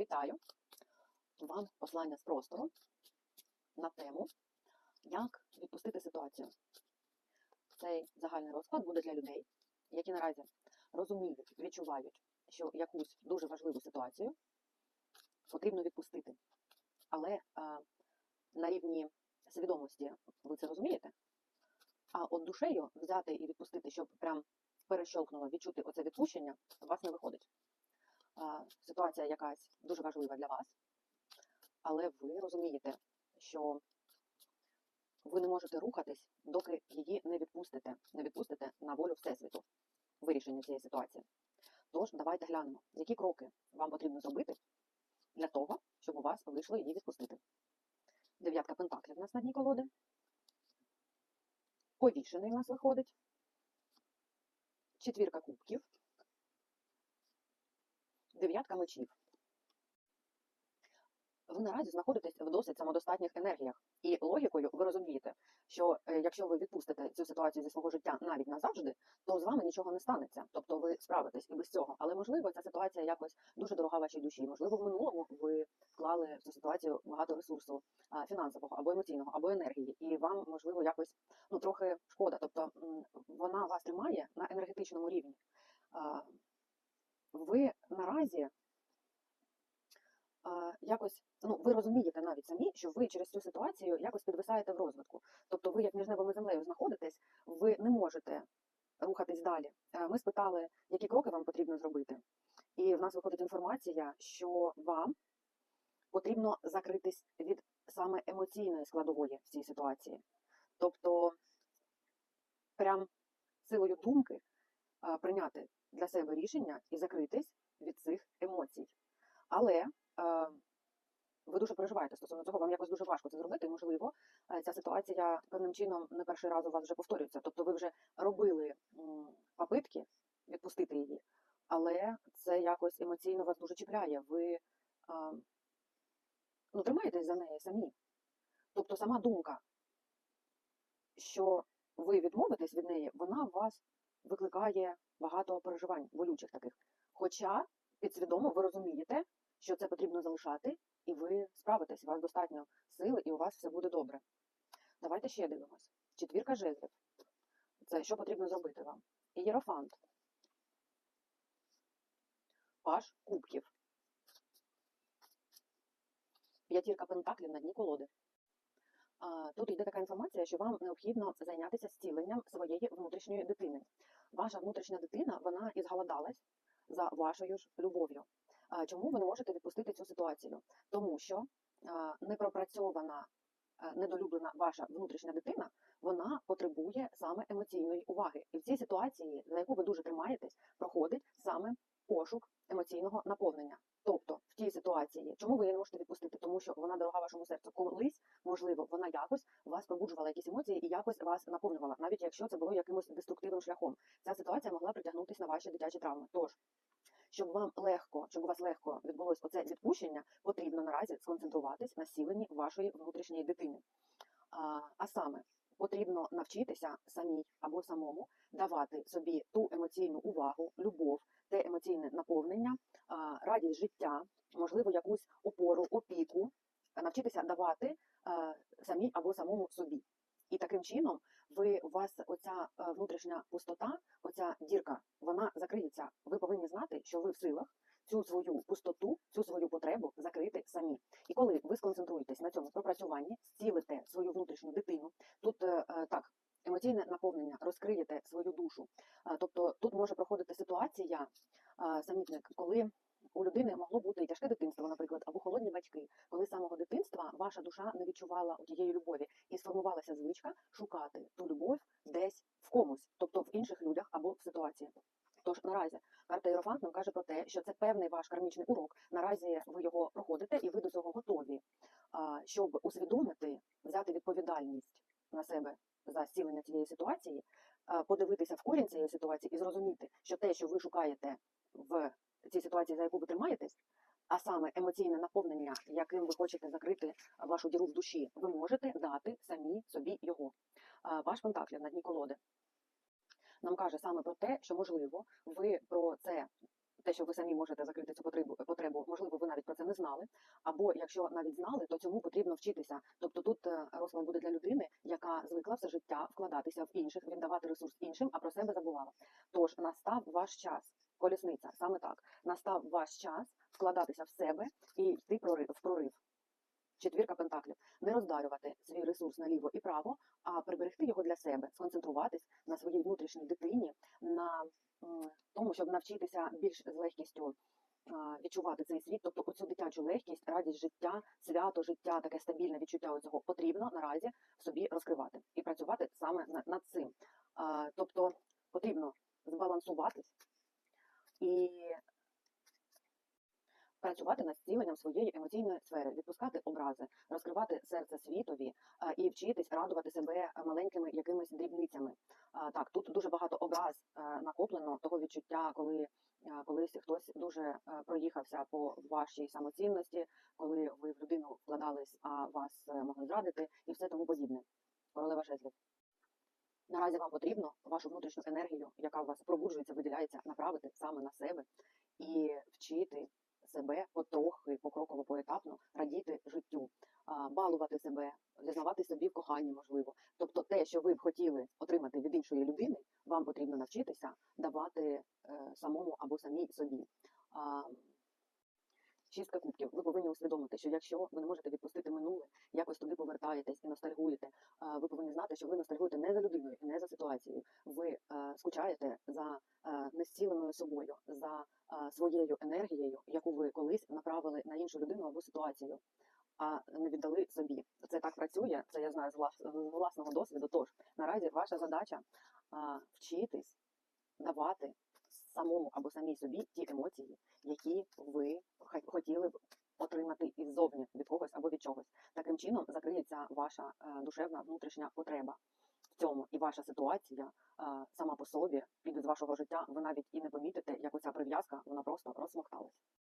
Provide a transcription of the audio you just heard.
Вітаю! Вам послання з простору на тему, як відпустити ситуацію. Цей загальний розклад буде для людей, які наразі розуміють, відчувають, що якусь дуже важливу ситуацію потрібно відпустити. Але а, на рівні свідомості ви це розумієте, а от душею взяти і відпустити, щоб прям перещолкнуло, відчути оце відпущення, у вас не виходить ситуація якась дуже важлива для вас, але ви розумієте, що ви не можете рухатись, доки її не відпустите, не відпустите на волю Всесвіту вирішення цієї ситуації. Тож, давайте глянемо, які кроки вам потрібно зробити для того, щоб у вас вийшло її відпустити. Дев'ятка пентаклів у нас на дні колоди. Повішений у нас виходить. Четвірка кубків. Дев'ятка мечів. Ви наразі знаходитесь в досить самодостатніх енергіях. І логікою ви розумієте, що е, якщо ви відпустите цю ситуацію зі свого життя навіть назавжди, то з вами нічого не станеться. Тобто ви справитесь і без цього. Але можливо, ця ситуація якось дуже дорога вашій душі. Можливо, в минулому ви вклали в цю ситуацію багато ресурсу фінансового або емоційного, або енергії, і вам можливо якось ну трохи шкода. Тобто вона вас тримає на енергетичному рівні. Ви наразі якось ну ви розумієте навіть самі, що ви через цю ситуацію якось підвисаєте в розвитку. Тобто, ви як між небом і землею знаходитесь, ви не можете рухатись далі. Ми спитали, які кроки вам потрібно зробити, і в нас виходить інформація, що вам потрібно закритись від саме емоційної складової в цій ситуації. Тобто, прям силою думки прийняти для себе рішення і закритись від цих емоцій. Але е, ви дуже переживаєте стосовно цього, вам якось дуже важко це зробити. і, Можливо, е, ця ситуація певним чином не перший раз у вас вже повторюється. Тобто ви вже робили попитки відпустити її, але це якось емоційно вас дуже чіпляє. Ви е, ну, тримаєтесь за неї самі. Тобто сама думка, що ви відмовитесь від неї, вона вас викликає багато переживань, болючих таких. Хоча підсвідомо ви розумієте, що це потрібно залишати, і ви справитесь, у вас достатньо сили, і у вас все буде добре. Давайте ще дивимось. Четвірка жезлів. Це що потрібно зробити вам? Ієрофант. Паш кубків. П'ятірка пентаклів на дні колоди. Тут йде така інформація, що вам необхідно зайнятися зціленням своєї внутрішньої дитини. Ваша внутрішня дитина, вона і зголодалась за вашою ж любов'ю. Чому ви не можете відпустити цю ситуацію? Тому що непропрацьована, недолюблена ваша внутрішня дитина, вона потребує саме емоційної уваги. І в цій ситуації, за яку ви дуже тримаєтесь, проходить саме пошук емоційного наповнення. Тобто в тій ситуації, чому ви її не можете відпустити? Тому що вона дорога вашому серцю. Колись, можливо, вона якось вас пробуджувала якісь емоції і якось вас наповнювала, навіть якщо це було якимось деструктивним шляхом. Ця ситуація могла притягнутися на ваші дитячі травми. Тож, щоб вам легко, щоб у вас легко відбулось оце відпущення, потрібно наразі сконцентруватись на сіленні вашої внутрішньої дитини. А, а саме потрібно навчитися самій або самому давати собі ту емоційну увагу, любов, те емоційне наповнення, радість життя, можливо, якусь опору, опіку, навчитися давати самій або самому собі. І таким чином ви у вас оця е, внутрішня пустота, оця дірка, вона закриється. Ви повинні знати, що ви в силах цю свою пустоту, цю свою потребу закрити самі. І коли ви сконцентруєтесь на цьому пропрацюванні, зцілите свою внутрішню дитину, тут е, е, так. Емоційне наповнення, розкриєте свою душу. Тобто тут може проходити ситуація, самітник, коли у людини могло бути і тяжке дитинство, наприклад, або холодні батьки, коли з самого дитинства ваша душа не відчувала тієї любові і сформувалася звичка шукати ту любов десь в комусь, тобто в інших людях або в ситуації. Тож наразі карта Єрофант нам каже про те, що це певний ваш кармічний урок. Наразі ви його проходите і ви до цього готові, щоб усвідомити, взяти відповідальність на себе за зцілення цієї ситуації, подивитися в корінь цієї ситуації і зрозуміти, що те, що ви шукаєте в цій ситуації, за яку ви тримаєтесь, а саме емоційне наповнення, яким ви хочете закрити вашу діру в душі, ви можете дати самі собі його. Ваш пентаклів на дні колоди нам каже саме про те, що можливо ви про це те, що ви самі можете закрити цю потребу, потребу, можливо, ви навіть про це не знали. Або якщо навіть знали, то цьому потрібно вчитися. Тобто тут е, розклад буде для людини, яка звикла все життя вкладатися в інших, віддавати ресурс іншим, а про себе забувала. Тож настав ваш час, колісниця, саме так. Настав ваш час вкладатися в себе і йти в прорив. Четвірка пентаклів. Не роздарювати свій ресурс наліво і право, а приберегти його для себе, сконцентруватись на своїй внутрішній дитині, на тому, щоб навчитися більш з легкістю відчувати цей світ, тобто оцю дитячу легкість, радість життя, свято життя, таке стабільне відчуття цього потрібно наразі собі розкривати і працювати саме над цим. Тобто потрібно збалансуватись і працювати над зціленням своєї емоційної сфери, відпускати образи, розкривати серце світові і вчитись радувати себе маленькими якимись дрібницями. Так, тут дуже багато образ накоплено того відчуття, коли колись хтось дуже проїхався по вашій самоцінності, коли ви в людину вкладались, а вас е, могли зрадити, і все тому подібне. Королева жезлів. Наразі вам потрібно вашу внутрішню енергію, яка у вас пробуджується, виділяється, направити саме на себе і вчити себе потрохи, покроково, поетапно радіти життю, балувати себе, зізнавати собі в коханні, можливо. Тобто, те, що ви б хотіли отримати від іншої людини, вам потрібно навчитися давати е, самому або самій собі. А, Шістка кубків. Ви повинні усвідомити, що якщо ви не можете відпустити минуле, якось туди повертаєтесь і ностальгуєте. Ви повинні знати, що ви ностальгуєте не за людиною, не за ситуацією. Ви скучаєте за незціленою собою, за своєю енергією, яку ви колись направили на іншу людину або ситуацію, а не віддали собі. Це так працює. Це я знаю з влас- власного досвіду. Тож наразі ваша задача а, вчитись давати самому або самій собі ті емоції, які ви хотіли б отримати іззовні від когось або від чогось. Таким чином закриється ваша е, душевна внутрішня потреба в цьому, і ваша ситуація е, сама по собі піде з вашого життя. Ви навіть і не помітите, як оця прив'язка вона просто розсмокталась.